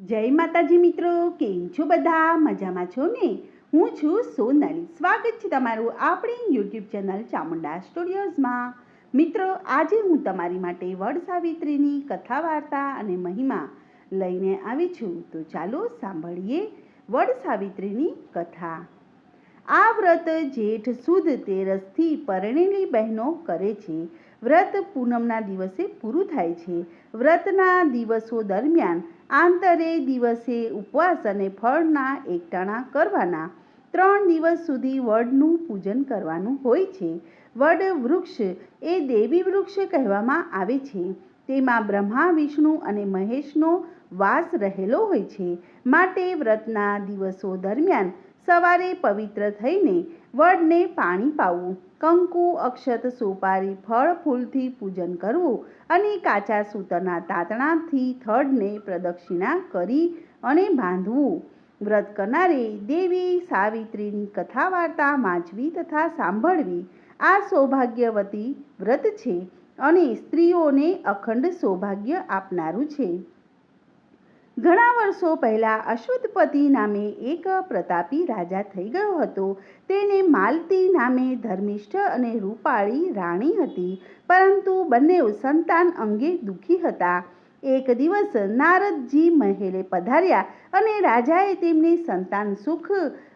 જય માતાજી મિત્રો, કેમ છો બધા? મજામાં છો ને? હું છું સોનલ. સ્વાગત છે તમારું આપણી યુટ્યુબ ચેનલ ચામુંડા સ્ટુડિયોઝમાં. મિત્રો, આજે હું તમારી માટે વડ સાવિત્રીની કથા વાર્તા અને મહિમા લઈને આવી છું. તો ચાલો સાંભળીએ વડ સાવિત્રીની કથા. આ વ્રત જેઠ સુદ તેરસથી પરણેલી બહેનો કરે છે. વ્રત પૂનમના દિવસે પૂરું થાય છે. વ્રતના દિવસો દરમિયાન આંતરે દિવસે ઉપવાસ અને ફળના એકટાણા કરવાના. ત્રણ દિવસ સુધી વડનું પૂજન કરવાનું હોય છે. વડ વૃક્ષ એ દેવી વૃક્ષ કહેવામાં આવે છે. તેમાં બ્રહ્મા, વિષ્ણુ અને મહેશનો વાસ રહેલો હોય છે. માટે વ્રતના દિવસો દરમિયાન સવારે પવિત્ર થઈને વડને પાણી પાવું, કંકુ, અક્ષત, સોપારી, ફળ, ફૂલથી પૂજન કરવું અને કાચા સૂતરના તાતણાથી થડને પ્રદક્ષિણા કરી અને બાંધવું. વ્રત કરનારે દેવી સાવિત્રીની કથા વાર્તા વાંચવી તથા સાંભળવી આ સૌભાગ્યવતી વ્રત છે અને સ્ત્રીઓને અખંડ સૌભાગ્ય આપનારું છે. ઘણા વર્ષો પહેલાં અશ્વથપતિ નામે એક પ્રતાપી રાજા થઈ ગયો હતો. તેને માલતી નામે ધર્મિષ્ઠ અને રૂપાળી રાણી હતી, પરંતુ બંને સંતાન અંગે દુઃખી હતા. એક દિવસ નારદજી મહેલે પધાર્યા અને રાજાએ તેમને સંતાન સુખ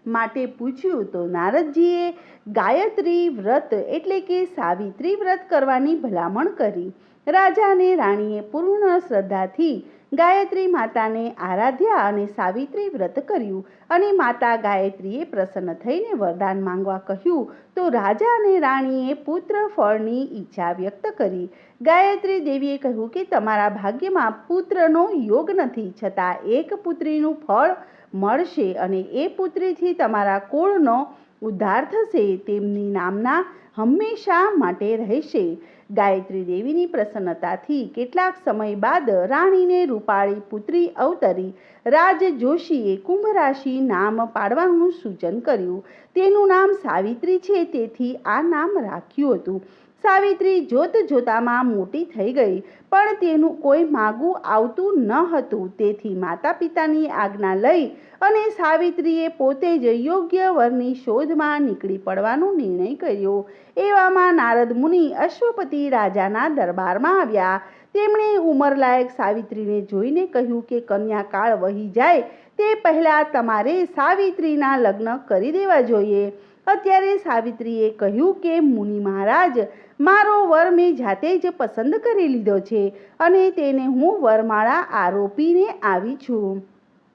માટે પૂછ્યું તો નારદજીએ ગાયત્રી વ્રત એટલે કે સાવિત્રી વ્રત કરવાની ભલામણ કરી. રાજાને રાણીએ પૂર્ણ શ્રદ્ધાથી ગાયત્રી માતાને આરાધ્યા અને સાવિત્રી વ્રત કર્યું અને માતા ગાયત્રીએ પ્રસન્ન થઈને વરદાન માંગવા કહ્યું, તો રાજા અને રાણીએ પુત્ર ફળની ઈચ્છા વ્યક્ત કરી. ગાયત્રી દેવીએ કહ્યું કે તમારા ભાગ્યમાં પુત્રનો યોગ નથી, છતાં એક પુત્રીનું ફળ મળશે અને એ પુત્રીથી તમારા કુળનો ઉદ્ધાર થશે. તેમની નામના હંમેશા માટે રહેશે. ગાયત્રી દેવીની પ્રસન્નતાથી કેટલાક સમય બાદ રાણીને રૂપાળી પુત્રી અવતરી રાજ જોશીએ કુંભ રાશિ નામ પાડવાનું સૂચન કર્યું. તેનું નામ સાવિત્રી છે, તેથી આ નામ રાખ્યું હતું. સાવિત્રી જોત જોતામાં મોટી થઈ ગઈ, પણ તેનું કોઈ માગું આવતું ન હતું. તેથી માતા પિતાની આજ્ઞા લઈ અને સાવિત્રીએ પોતે જ યોગ્ય વરની શોધમાં નીકળી પડવાનો નિર્ણય કર્યો. એવામાં નારદ મુનિ અશ્વપતિ રાજાના દરબારમાં આવ્યા. તેમણે ઉંમરલાયક સાવિત્રીને જોઈને કહ્યું કે કન્યાકાળ વહી જાય, તે પહેલાં તમારે સાવિત્રીના લગ્ન કરી દેવા જોઈએ. અત્યારે સાવિત્રીએ કહ્યું કે, મુનિ મહારાજ, મારો વર મેં જાતે જ પસંદ કરી લીધો છે અને તેને હું વરમાળા આરોપીને આવી છું.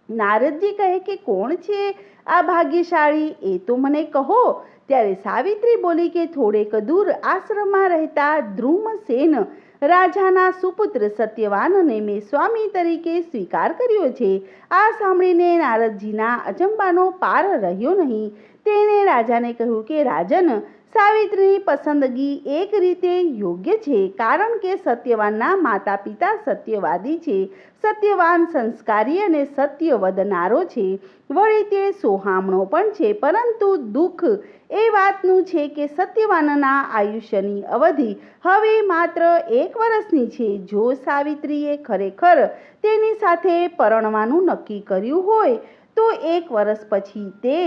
નારદજી કહે કે, કોણ છે આ ભાગ્યશાળી? એ તો મને કહો. ત્યારે સાવિત્રી બોલી કે, થોડેક દૂર આશ્રમમાં રહેતા ધ્રુમસેન રાજાના સુપુત્ર સત્યવાનને મેં સ્વામી તરીકે સ્વીકાર કર્યો છે. આ સાંભળીને નારદજીના અચંબાનો પાર રહ્યો નહીં. તેણે રાજાને કહ્યું કે, રાજન, સાવિત્રીની પસંદગી એક રીતે યોગ્ય છે, કારણ કે સત્યવાનના માતા પિતા સત્યવાદી છે, સત્યવાન સંસ્કારી અને સત્ય વધનારો છે, વળી તે સોહામણો પણ છે, પરંતુ દુઃખ એ વાતનું છે કે સત્યવાનના આયુષ્યની અવધિ હવે માત્ર એક વર્ષની છે. જો સાવિત્રીએ ખરેખર તેની સાથે પરણવાનું નક્કી કર્યું હોય, તો એક વર્ષ પછી તે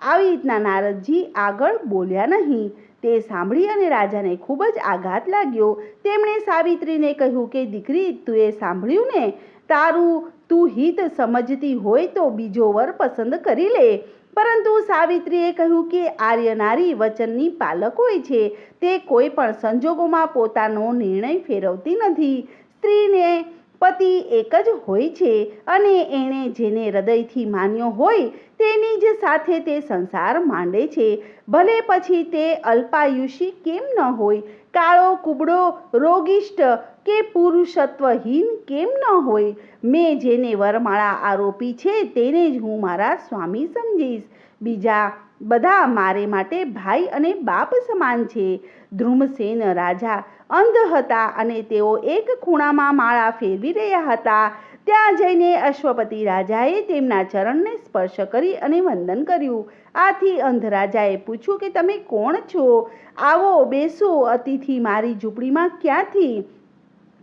આવી રીતના નારદજી આગળ બોલ્યા નહીં. તે સાંભળી અને રાજાને ખૂબ જ આઘાત લાગ્યો. તેમણે સાવિત્રીને કહ્યું કે, દીકરી, તું એ સાંભળ્યું ને? તારું તું હિત સમજતી હોય તો બીજો વર પસંદ કરી લે. પરંતુ સાવિત્રીએ કહ્યું કે આર્ય નારી વચનની પાલક હોય છે. તે કોઈ પણ સંજોગોમાં પોતાનો નિર્ણય ફેરવતી નથી. સ્ત્રીને પતિ એક જ હોય છે અને એણે જેને હૃદયથી માન્યો હોય તેની જ સાથે તે સંસાર માંડે છે. ભલે પછી તે અલ્પાયુષી કેમ ન હોય, કાળો કુબડો રોગિષ્ટ કે પુરુષત્વહીન કેમ ન હોય, મેં જેને વરમાળા આરોપી છે તેને જ હું મારા સ્વામી સમજીશ. બીજા બધા મારે માટે ભાઈ અને બાપ સમાન છે. ધ્રુમસેન રાજા અંધ હતા અને તેઓ એક ખૂણામાં માળા ફેરવી રહ્યા હતા. ત્યાં જઈને અશ્વપતિ રાજાએ તેમના ચરણને સ્પર્શ કરી અને વંદન કર્યું. આથી અંધ રાજાએ પૂછ્યું કે તમે કોણ છો? આવો, બેસો, અતિથિ મારી ઝૂંપડીમાં ક્યાંથી?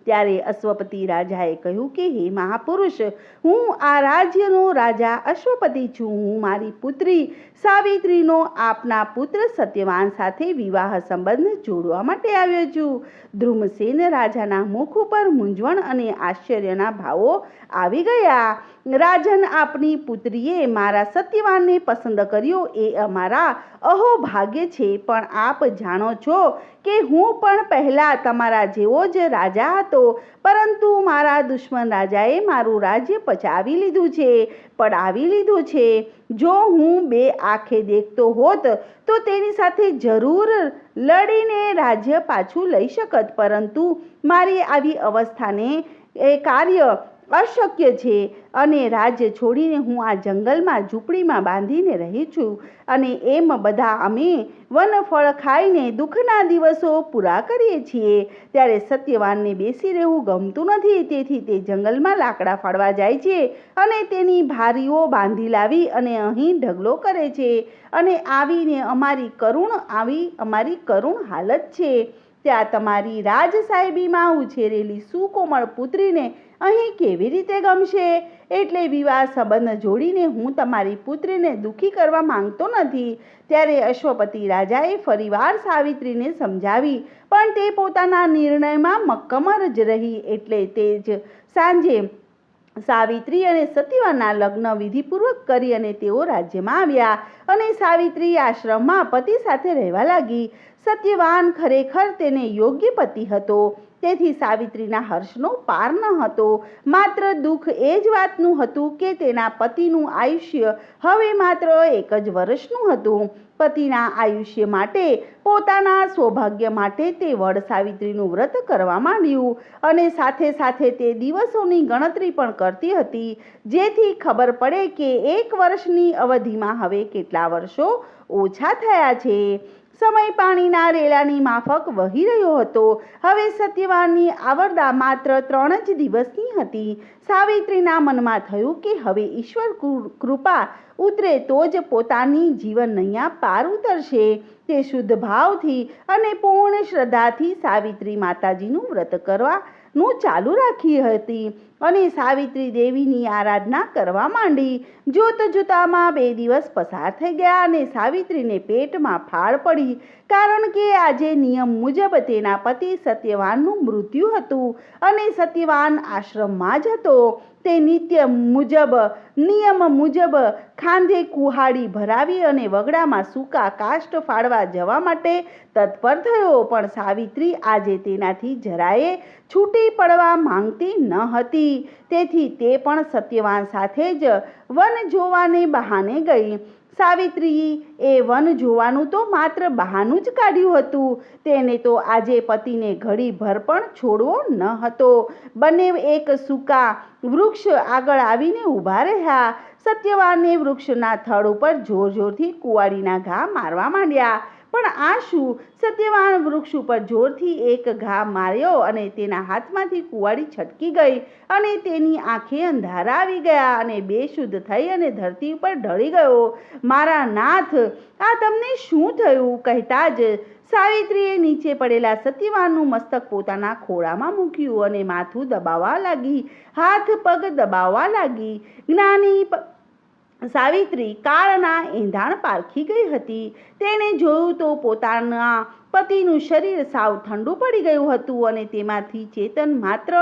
ત્યારે અશ્વપતિ રાજાએ કહ્યું કે, હે મહાપુરુષ, હું આ રાજ્યનો રાજા અશ્વપતિ છું. હું મારી પુત્રી સાવિત્રીનો આપના પુત્ર સત્યવાન સાથે વિવાહ સંબંધ જોડવા માટે આવ્યો છું. ધ્રુમસેન રાજાના મુખ ઉપર મૂંઝવણ અને આશ્ચર્યના ભાવો આવી ગયા. રાજન, આપની પુત્રીએ મારા સત્યવાનને પસંદ કર્યો. એ અમારા અહોભાગ્ય છે. પણ આપ જાણો છો કે હું પણ પહેલાં તમારા જેવો જ રાજા હતો. પરંતુ મારા દુશ્મન રાજાએ મારું રાજ્ય પચાવી લીધું છે, પડાવી લીધું છે. જો હું બે આંખે દેખતો હોત, તો તેની સાથે જરૂર લડીને રાજ્ય પાછું લઈ શકત. પરંતુ મારી આવી અવસ્થાને એ કાર્ય અશક્ય છે અને રાજ્ય છોડીને હું આ જંગલમાં ઝૂંપડીમાં બાંધીને રહી છું અને એમ બધા અમે વનફળ ખાઈને દુઃખના દિવસો પૂરા કરીએ છીએ. ત્યારે સત્યવાનને બેસી રહેવું ગમતું નથી. તેથી તે જંગલમાં લાકડા ફાળવા જાય છે અને તેની ભારીઓ બાંધી લાવી અને અહીં ઢગલો કરે છે અને આવીને અમારી કરુણ, આવી અમારી કરુણ હાલત છે. ત્યાં તમારી રાજ સાહેબીમાં ઉછેરેલી સુકોમળ પુત્રીને અહીં કેવી રીતે ગમશે? એટલે વિવાહ સંબંધ જોડીને હું તમારી પુત્રીને દુઃખી કરવા માંગતો નથી. ત્યારે અશ્વપતિ રાજાએ ફરીવાર સાવિત્રીને સમજાવી, પણ તે પોતાના નિર્ણયમાં મક્કમર જ રહી એટલે તે જ સાંજે સાવિત્રી અને સતીવાના લગ્ન વિધિપૂર્વક કરી અને તેઓ રાજ્યમાં આવ્યા અને સાવિત્રી આશ્રમમાં પતિ સાથે રહેવા લાગી. સત્યવાન ખરેખર તેને યોગ્ય પતિ હતો. તેથી સાવિત્રીના હર્ષનો પાર ન હતો. માત્ર દુઃખ એ જ વાતનું હતું કે તેના પતિનું આયુષ્ય હવે માત્ર એક જ વર્ષનું હતું. પતિના આયુષ્ય માટે, પોતાના સૌભાગ્ય માટે તે વડ સાવિત્રીનું વ્રત કરવા માંડ્યું અને સાથે સાથે તે દિવસોની ગણતરી પણ કરતી હતી, જેથી ખબર પડે કે એક વર્ષની અવધિમાં હવે કેટલા વર્ષો ઓછા થયા છે. સમય પાણીના રેલાની માફક વહી રહ્યો હતો. હવે સત્યવાનની આવરદા માત્ર ત્રણ જ દિવસની હતી. સાવિત્રીના મનમાં થયું કે હવે ઈશ્વર કૃપા ઉતરે તો જ પોતાની જીવન નૈયા પાર ઉતરશે. તે શુદ્ધ ભાવથી અને પૂર્ણ શ્રદ્ધાથી સાવિત્રી માતાજીનું વ્રત કરવાનું ચાલુ રાખી હતી. અને સાવિત્રી દેવીની આરાધના કરવા માંડી. જોત જોતામાં બે દિવસ પસાર થઈ ગયા અને સાવિત્રીને પેટમાં ફાળ પડી. કારણ કે આજે નિયમ મુજબ તેના પતિ સત્યવાનનું મૃત્યુ હતું અને સત્યવાન આશ્રમમાં જ હતો. તે નિત્ય મુજબ, નિયમ મુજબ ખાંધે કુહાડી ભરાવી અને વગડામાં સૂકા કાષ્ટ ફાળવા જવા માટે તત્પર થયો. પણ સાવિત્રી આજે તેનાથી જરાયે છૂટી પડવા માંગતી ન હતી. તેથી તે પણ સત્યવાન સાથે જ વન જોવાને બહાને ગઈ. સાવિત્રી એ વન જોવાનું તો માત્ર બહાનું જ કાઢ્યું હતું. તેને તો આજે પતિને ઘડીભર પણ છોડવો ન હતો. બંને એક સૂકા વૃક્ષ આગળ આવીને ઊભા રહ્યા. સત્યવાને વૃક્ષના થડ ઉપર જોર જોરથી કુવાડીના ઘા મારવા માંડ્યા. પણ આ શું? સત્યવાન વૃક્ષ ઉપર જોરથી એક ઘા માર્યો અને તેના હાથમાંથી કુવાડી છટકી ગઈ અને તેની આંખે અંધારા આવી ગયા અને બેશુદ્ધ થઈ અને ધરતી ઉપર ઢળી ગયો. મારા નાથ, આ તમને શું થયું? કહેતા જ સાવિત્રીએ નીચે પડેલા સત્યવાનનું મસ્તક પોતાના ખોળામાં મૂક્યું અને માથું દબાવવા લાગી. હાથ પગ દબાવવા લાગી. જ્ઞાની સાવિત્રી કાળના એંધાણ પારખી ગઈ હતી. તેણે જોયું તો પોતાના પતિનું શરીર સાવ ઠંડુ પડી ગયું હતું અને તેમાંથી ચેતન માત્ર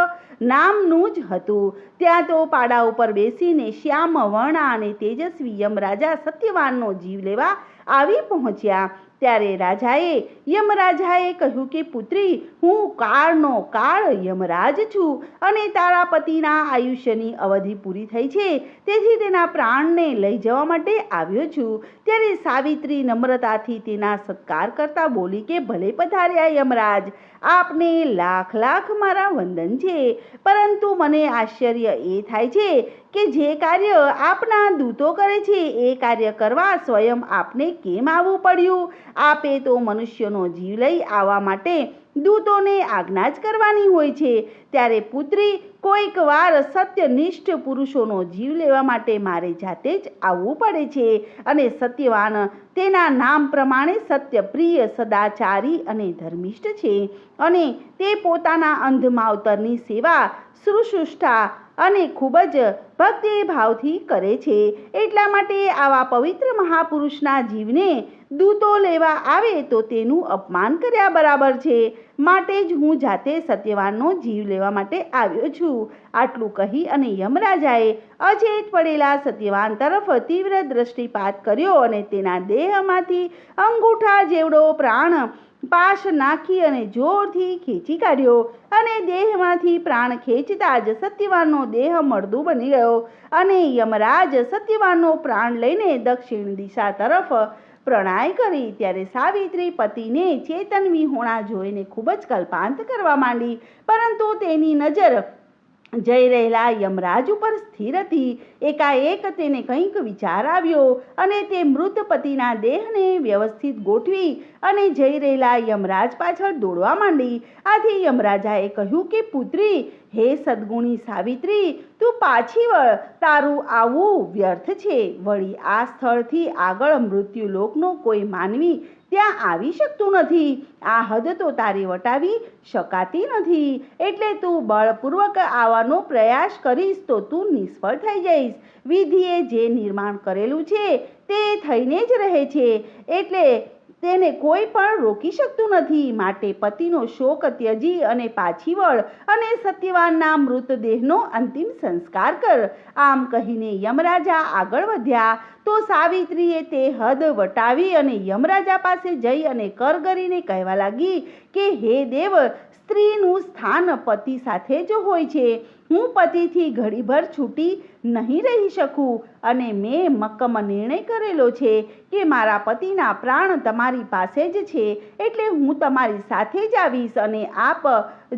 નામનું જ હતું. ત્યાં તો પાડા ઉપર બેસીને શ્યામ, વર્ણા અને તેજસ્વી યમરાજા સત્યવાનનો જીવ લેવા આવી પહોંચ્યા. ત્યારે રાજાએ યમરાજાએ કહ્યું કે, પુત્રી, હું કાળનો કાળ યમરાજ છું અને તારા પતિના આયુષ્યની અવધિ પૂરી થઈ છે. તેથી તેના પ્રાણને લઈ જવા માટે આવ્યો છું. ત્યારે સાવિત્રી નમ્રતાથી તેના સત્કાર કરતા બોલી કે, ભલે પધાર્યા યમરાજ, આપને લાખ લાખ મારા વંદન છે. પરંતુ મને આશ્ચર્ય એ થાય છે કે જે કાર્ય આપના દૂતો કરે છે, એ કાર્ય કરવા સ્વયં આપને કેમ આવવું પડ્યું? આપે તો મનુષ્યનો જીવ લઈ આવવા માટે દૂતોને આજ્ઞા જ કરવાની હોય છે. ત્યારે પુત્રી કોઈક વાર સત્યનિષ્ઠ પુરુષોનો જીવ લેવા માટે મારે જાતે જ આવવું પડે છે અને સત્યવાન તેના નામ પ્રમાણે સત્યપ્રિય, સદાચારી અને ધર્મિષ્ઠ છે અને તે પોતાના અંધ માવતરની સેવા શુશ્રુષ્ઠા અને ખૂબ જ ભક્તિભાવથી કરે છે. એટલા માટે આવા પવિત્ર મહાપુરુષના જીવને દૂતો લેવા આવે તો તેનું અપમાન કર્યા બરાબર છે. માટે જ હું જાતે સત્યવાનનો જીવ લેવા માટે આવ્યો છું. આટલું કહી અને યમરાજાએ અચેત પડેલા સત્યવાન તરફ તીવ્ર દ્રષ્ટિપાત કર્યો અને તેના દેહમાંથી અંગૂઠા જેવડો પ્રાણ પાશ નાખી અને જોરથી ખેંચી કાઢ્યો અને દેહમાંથી પ્રાણ ખેંચતા જ સત્યવાનનો દેહ મળદું બની ગયો અને યમરાજ સત્યવાનનો પ્રાણ લઈને દક્ષિણ દિશા તરફ પ્રણાય કરી ત્યારે સાવિત્રી પતિને ચેતન વિહોણા જોઈને ખૂબ જ કલ્પાંત કરવા માંડી પરંતુ તેની નજર જઈ રહેલા યમરાજ ઉપર સ્થિર હતી. એકાએક તેને કંઈક વિચાર આવ્યો અને તે મૃત પતિના દેહને વ્યવસ્થિત ગોઠવી અને જઈ રહેલા યમરાજ પાછળ દોડવા માંડી. આથી યમરાજાએ કહ્યું કે, પુત્રી, હે સદગુણી સાવિત્રી, તું પાછી વળ. તારું આવવું વ્યર્થ છે. વળી આ સ્થળથી આગળ મૃત્યુલોકનો કોઈ માનવી ત્યાં આવી શકતું નથી. આ હદ તો તારી વટાવી શકાતી નથી. એટલે તું બળપૂર્વક આવવાનો પ્રયાસ કરીશ તો તું નિષ્ફળ થઈ જઈશ. વિધિએ જે નિર્માણ કરેલું છે તે થઈને જ રહે છે. એટલે તેને કોઈ પણ રોકી શકતું નથી. માટે પતિનો શોક, ત્યજી અને પાછી વળ અને સત્યવાનના મૃતદેહનો અંતિમ સંસ્કાર કર. આમ કહીને યમરાજા આગળ વધ્યા. તો સાવિત્રીએ તે હદ વટાવી અને યમરાજા પાસે જઈ અને કરગરીને કહેવા લાગી કે, હે દેવ સ્ત્રીનું સ્થાન પતિ સાથે જ હોય છે. હું પતિથી ઘડીભર છૂટી નહીં રહી શકું અને મેં મક્કમ નિર્ણય કરેલો છે કે મારા પતિના પ્રાણ તમારી પાસે જ છે. એટલે હું તમારી સાથે જ આવીશ અને આપ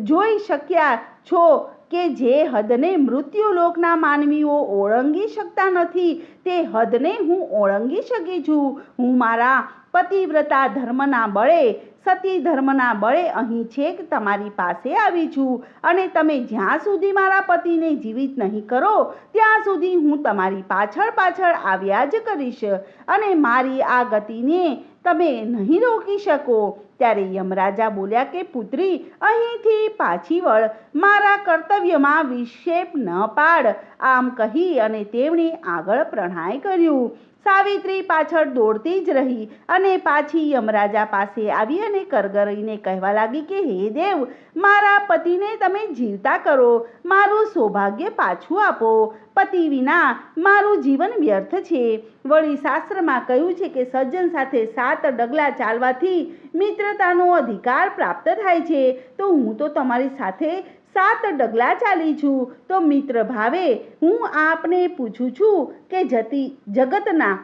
જોઈ શક્યા છો કે જે હદને મૃત્યુલોકના માનવીઓ ઓળંગી શકતા નથી, તે હદને હું ઓળંગી શકી છું. હું મારા પતિવ્રતા ધર્મના બળે સતી ધર્મના બળે અહીં છેક તમારી પાસે આવી છું અને તમે જ્યાં સુધી મારા પતિને જીવિત નહીં કરો, ત્યાં સુધી હું તમારી પાછળ પાછળ આવ્યા જ કરીશ અને મારી આ ગતિને તમે નહીં રોકી શકો. ત્યારે યમરાજા બોલ્યા કે, પુત્રી, અહીંથી પાછી વળ. મારા કર્તવ્યમાં વિક્ષેપ ન પાડ. આમ કહી અને તેમણે આગળ પ્રણાય કર્યું. સાવિત્રી પાછળ દોડતી જ રહી અને પાછી યમરાજા પાસે આવી અને કરગરીને કહેવા લાગી કે, હે દેવ, મારા પતિને તમે જીવતા કરો, મારું સૌભાગ્ય પાછું આપો. પતિ વિના મારું જીવન વ્યર્થ છે. વળી શાસ્ત્રમાં કહ્યું છે કે, સજ્જન સાથે સાત ડગલા ચાલવાથી મિત્રતાનો અધિકાર પ્રાપ્ત થાય છે. તો હું તો તમારી સાથે સાત ડગલા ચાલી છું. તો મિત્ર ભાવે, હું આપને પૂછું છું કે જતી, જગતના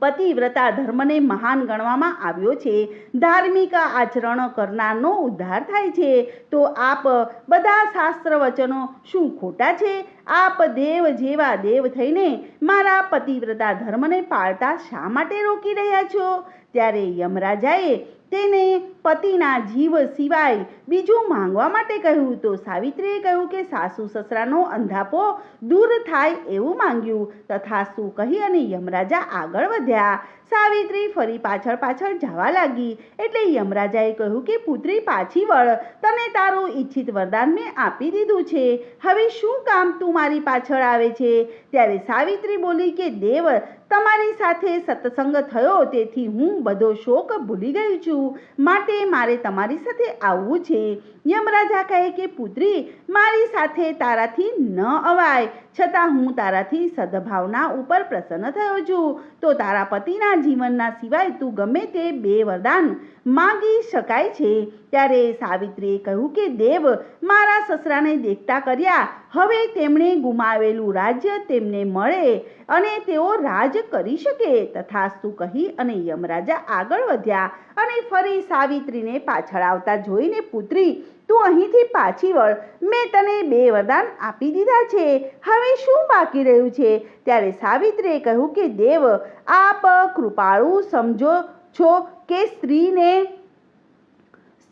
પતિવ્રતા ધર્મને મહાન ગણવામાં આવ્યો છે. ધાર્મિક આચરણ કરનારનો ઉદ્ધાર થાય છે. તો આપ બધા શાસ્ત્ર વચનો શું ખોટા છે? આપ દેવ જેવા દેવ થઈને મારા પતિવ્રતા ધર્મને પાળતા શા માટે રોકી રહ્યા છો? ત્યારે યમરાજાએ તેને પતિના જીવ સિવાય બીજું માંગવા માટે કહ્યું તો સાવિત્રીએ કહ્યું કે સાસુ સસરાનો અંધાપો દૂર થાય એવું માંગ્યું. તથા શું કહી અને યમરાજા આગળ વધ્યા. સાવિત્રી ફરી પાછળ પાછળ જવા લાગી. એટલે યમરાજાએ કહ્યું કે, પુત્રી પાછી વળ. તને તારું ઈચ્છિત વરદાન મેં આપી દીધું છે. હવે શું કામ તું મારી પાછળ આવે છે? ત્યારે સાવિત્રી બોલી કે, દેવ, તમારી સાથે સત્સંગ થયો, તેથી હું બધો શોક ભૂલી ગઈ છું. માટે મારે તમારી સાથે આવવું છે. યમરાજા કહે કે, પુત્રી, મારી સાથે તારાથી ન અવાય. છતાં હું તારાથી સદભાવના ઉપર પ્રસન્ન થયો છું. તો તારા પતિના જીવનના સિવાય તું ગમે તે બે વરદાન માગી શકાય છે. ત્યારે સાવિત્રીએ કહ્યું કે, દેવ, મારા સસરાને દેખતા કર્યા. હવે તેમણે ગુમાવેલું રાજ્ય તેમને મળે અને તેઓ રાજ કરી શકે, તથાસ્તુ કહી અને યમરાજા આગળ વધ્યા અને ફરી સાવિત્રીને પાછળ આવતા જોઈને પુત્રી, તું અહીંથી પાછી વળ, મેં તને બે વરદાન આપી દીધા છે, હવે શું બાકી રહ્યું છે? ત્યારે સાવિત્રીએ કહ્યું કે, દેવ, આપ કૃપાળુ સમજો છો કે સ્ત્રીને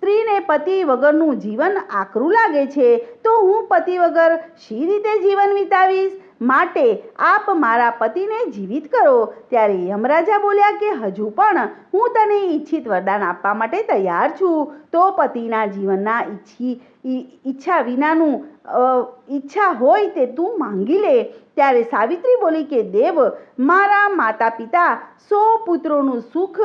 સ્ત્રીને પતિ વગરનું જીવન આકરું લાગે છે, તો હું પતિ વગર શી રીતે જીવન વિતાવીશ? માટે આપ મારા પતિને જીવિત કરો. ત્યારે યમરાજા બોલ્યા કે, હજુ પણ હું તને ઈચ્છિત વરદાન આપવા માટે તૈયાર છું. તો પતિના જીવનના ઈચ્છી ઈચ્છા વિનાનું ઈચ્છા હોય તે તું માંગી લે. ત્યારે સાવિત્રી બોલી કે, દેવ, મારા માતા પિતા સો પુત્રોનું સુખ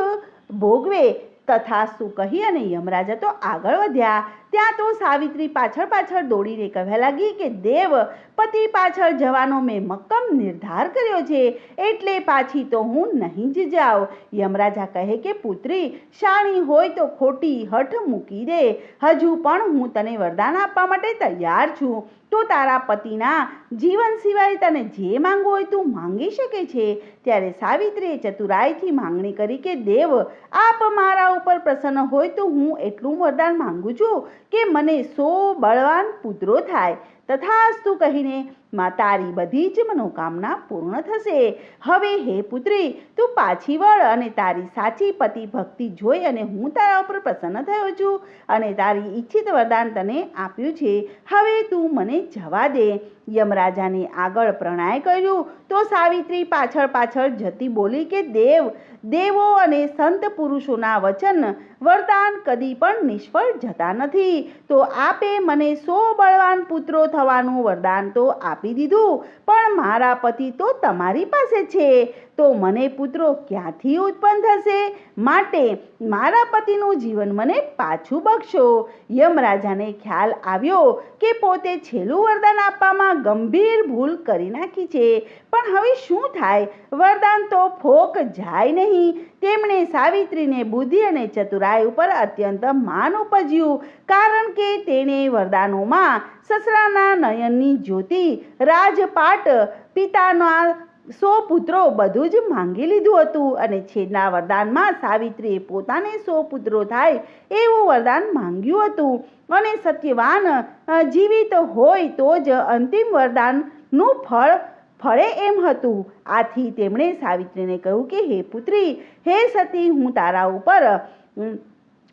ભોગવે તથાસ્તુ કહી અને યમરાજા તો આગળ વધ્યા. ત્યાં તો સાવિત્રી પાછળ પાછળ દોડીને કહેવા લાગી કે, દેવ, પતિ પાછળ જવાનો મેં મક્કમ નિર્ધાર કર્યો છે, એટલે પાછી તો હું નહીં જ જાઉં. યમરાજા કહે કે, પુત્રી, શાણી હોય તો ખોટી હઠ મૂકી દે. હજુ પણ હું તને વરદાન આપવા માટે તૈયાર છું. તો તારા પતિના જીવન સિવાય તને જે માંગવું હોય તું માંગી શકે છે. ત્યારે સાવિત્રીએ ચતુરાઈથી માંગણી કરી કે, દેવ, આપ મારા ઉપર પ્રસન્ન હોય તો હું એટલું વરદાન માંગુ છું. કે મને સો બળવાન પુત્રો થાય તથાસ્તુ કહીને માં તારી બધી જ મનોકામના પૂર્ણ થશે. હવે હે પુત્રી, તું પાછી વળ અને તારી સાચી પતિ ભક્તિ જોઈ અને હું તારા ઉપર પ્રસન્ન થયો છું અને તારી ઈચ્છિત વરદાન તને આપ્યું છે. હવે તું મને જવા દે. યમરાજાને આગળ પ્રણાય કર્યું તો સાવિત્રી પાછળ પાછળ જતી બોલી કે, દેવ, દેવો અને સંત પુરુષોના વચન વરદાન કદી પણ નિષ્ફળ જતા નથી. તો આપે મને સો બળવાન પુત્રો થવાનું વરદાન તો આપી દીધું, પણ મારા પતિ તો તમારી પાસે છે. તો મને પુત્રો ક્યાંથી ઉત્પન્ન થશે? માટે મારા પતિનું જીવન મને પાછું બક્ષો. યમરાજાને ખ્યાલ આવ્યો કે પોતે છેલ્લું વરદાન આપવામાં ગંભીર ભૂલ કરી નાખી છે. પણ હવે શું થાય? વરદાન તો ફોક જાય નહીં. તેમણે સાવિત્રીને બુદ્ધિ અને ચતુરાઈ ઉપર અત્યંત માન ઉપજ્યું. કારણ કે તેણે વરદાનોમાં સસરાના નયનની જ્યોતિ, રાજપાટ, પિતાના સો પુત્રો બધું જ માંગી લીધું હતું અને છેલ્લા વરદાનમાં સાવિત્રીએ પોતાને સો પુત્રો થાય એવું વરદાન માંગ્યું હતું. અને સત્યવાન જીવિત હોય તો જ અંતિમ વરદાનનું ફળ ફળે એમ હતું. આથી તેમણે સાવિત્રીને કહ્યું કે, હે પુત્રી, હે સતી, હું તારા ઉપર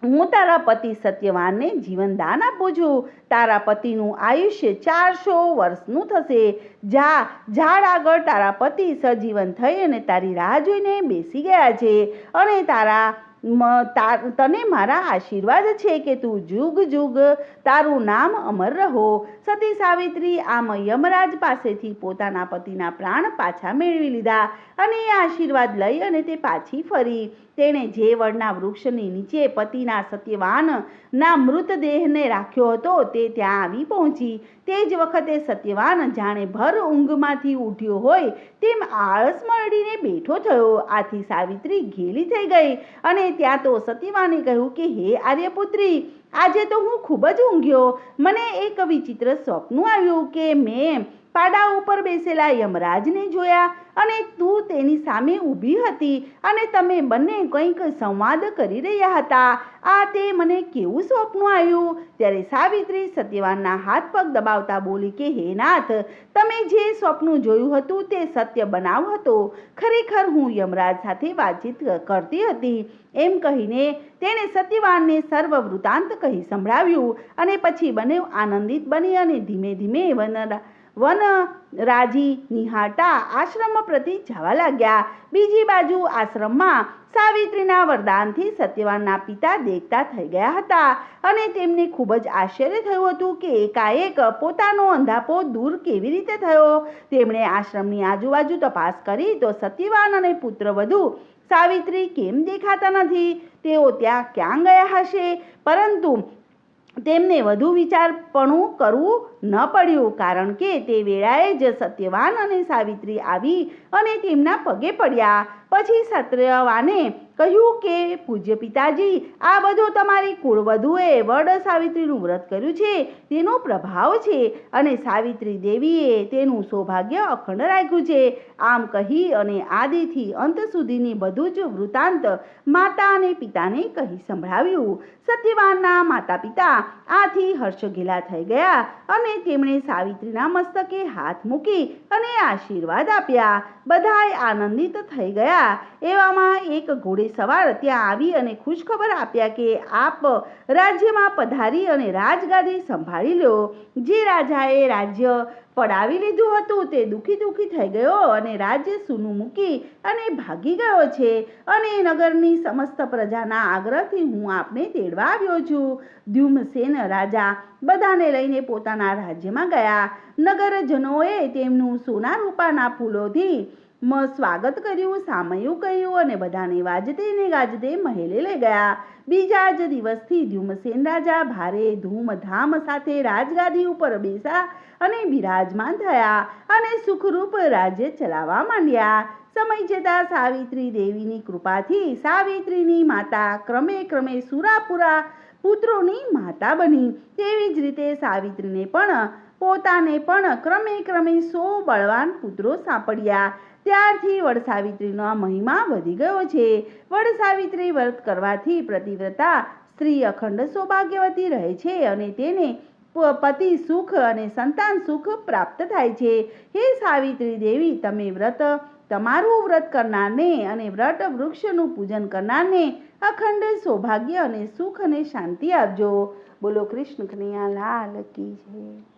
હું તારા પતિ સત્યવાનને જીવનદાન આપું છું. તારા પતિનું આયુષ્ય ચારસો વર્ષનું થશે. જા, ઝાડ આગળ તારા પતિ સજીવન થઈ અને તારી રાહ જોઈને બેસી ગયા છે. અને તારા તને મારા આશીર્વાદ છે કે તું જુગ જુગ તારું નામ અમર રહો. સતી સાવિત્રી આમ યમરાજ પાસેથી પોતાના પતિના પ્રાણ પાછા મેળવી લીધા અને એ આશીર્વાદ લઈ અને તે પાછી ફરી. તેણે જે વૃક્ષની નીચે પતિના સત્યવાન ના મૃતદેહને રાખ્યો હતો તે ત્યાં આવી પહોંચી. તે જ વખતે સત્યવાન જાણે ભર ઊંઘમાંથી ઉઠ્યો હોય તેમ આળસ મળીને બેઠો થયો. આથી સાવિત્રી ઘેલી થઈ ગઈ અને ત્યાં તો સત્યવાને કહ્યું કે, હે આર્યપુત્રી, આજે તો હું ખૂબ જ ઊંઘ્યો. મને એક વિચિત્ર સ્વપ્ન આવ્યું કે મેં પાડા ઉપર બેસેલા યમરાજને જોયા અને તું તેની સામે ઊભી હતી અને તમે બંને કંઈક સંવાદ કરી રહ્યા હતા. આ તે મને કેવું સ્વપ્ન આવ્યું? ત્યારે સાવિત્રી સત્યવાનના હાથ પગ દબાવતા બોલી કે, હે નાથ, તમે જે સ્વપ્ન જોયું હતું તે સત્ય બનાવ હતો. ખરેખર હું યમરાજ સાથે વાતચીત કરતી હતી. એમ કહીને તેણે સત્યવાનને સર્વ વૃતાંત કહી સંભળાવ્યું અને પછી બંને આનંદિત બની અને ધીમે ધીમે વન વન રાજી નિહાટા આશ્રમ પ્રતિ જવા લાગ્યા. બીજી બાજુ આશ્રમમાં સાવિત્રીના વરદાનથી સત્યવાનના પિતા દેખતા થઈ ગયા હતા અને તેમને ખૂબ જ આશ્ચર્ય થયું હતું કે એકાએક પોતાનો અંધાપો દૂર કેવી રીતે થયો? તેમણે આશ્રમની આજુબાજુ તપાસ કરી તો સત્યવાન અને પુત્રવધુ સાવિત્રી કેમ દેખાતા નથી? તેઓ ત્યાં ક્યાં ગયા હશે? પરંતુ તેમને વધુ વિચારપણું કરવું ન પડ્યું, કારણ કે તે વેળાએ જ સત્યવાન અને સાવિત્રી આવી અને તેમના પગે પડ્યા. પછી સત્યવાને કહ્યું કે, પૂજ્ય પિતાજી, આ બધું તમારી કુળવધુએ વડ સાવિત્રીનું વ્રત કર્યું છે. તેનો પ્રભાવ છે અને સાવિત્રી દેવીએ તેનું સૌભાગ્ય અખંડ રાખ્યું છે. આમ કહી અને આદિથી અંત સુધીની બધું જ વૃતાંત માતા અને પિતાને કહી સંભળાવ્યું. સત્યવાનના માતા પિતા આથી હર્ષઘેલા થઈ ગયા અને તેમણે સાવિત્રીના મસ્તકે હાથ મૂકી અને આશીર્વાદ આપ્યા. બધાય આનંદિત થઈ ગયા. એવામાં એક ઘોડે સવાર ત્યાં આવી અને ખુશખબર આપ્યા કે આપ રાજ્યમાં પધારી અને રાજગાદી સંભાળી લો. જે રાજાએ રાજ્ય પડાવી લીધું હતું, તે દુઃખી દુઃખી થઈ ગયો અને રાજ્ય સૂનું મૂકી અને ભાગી ગયો છે. અને નગરની સમસ્ત પ્રજાના આગ્રહથી હું આપને તેડવા આવ્યો છું. ધ્યુમસેન રાજા બધાને લઈને પોતાના રાજ્યમાં ગયા. નગરજનોએ તેમનું સોના રૂપાના ફૂલોથી મ સ્વાગત કર્યું, સામયું કહ્યું અને બધાને વાજતે ને ગાજતે મહેલે લઈ ગયા. બીજા જ દિવસથી ધ્યુમસેન રાજા ભારે ધૂમધામ સાથે રાજગાદી ઉપર બેસા અને બિરાજમાન થયા અને સુખરૂપ રાજ્ય ચલાવવા માંડ્યા. સમય જતાં સાવિત્રી દેવીની કૃપાથી સાવિત્રીની માતા ક્રમે ક્રમે સુરાપુરા પુત્રોની માતા બની. તેવી જ રીતે સાવિત્રીને પણ પોતાને પણ ક્રમે ક્રમે સો બળવાન પુત્રો સાંપડ્યા. ત્યારથી વડસાવિત્રીનો મહિમા વધી ગયો છે. વડસાવિત્રી વ્રત કરવાથી પ્રતિવ્રતા સ્ત્રી અખંડ સૌભાગ્યવતી રહે છે અને તેને પતિ સુખ અને સંતાન સુખ પ્રાપ્ત થાય છે. હે સાવિત્રી દેવી, તમે વ્રત, તમારું વ્રત કરનારને અને વ્રત વૃક્ષનું પૂજન કરનારને અખંડ સૌભાગ્ય અને સુખ અને શાંતિ આપજો. બોલો કૃષ્ણ કનૈયા, લાલ કી જય.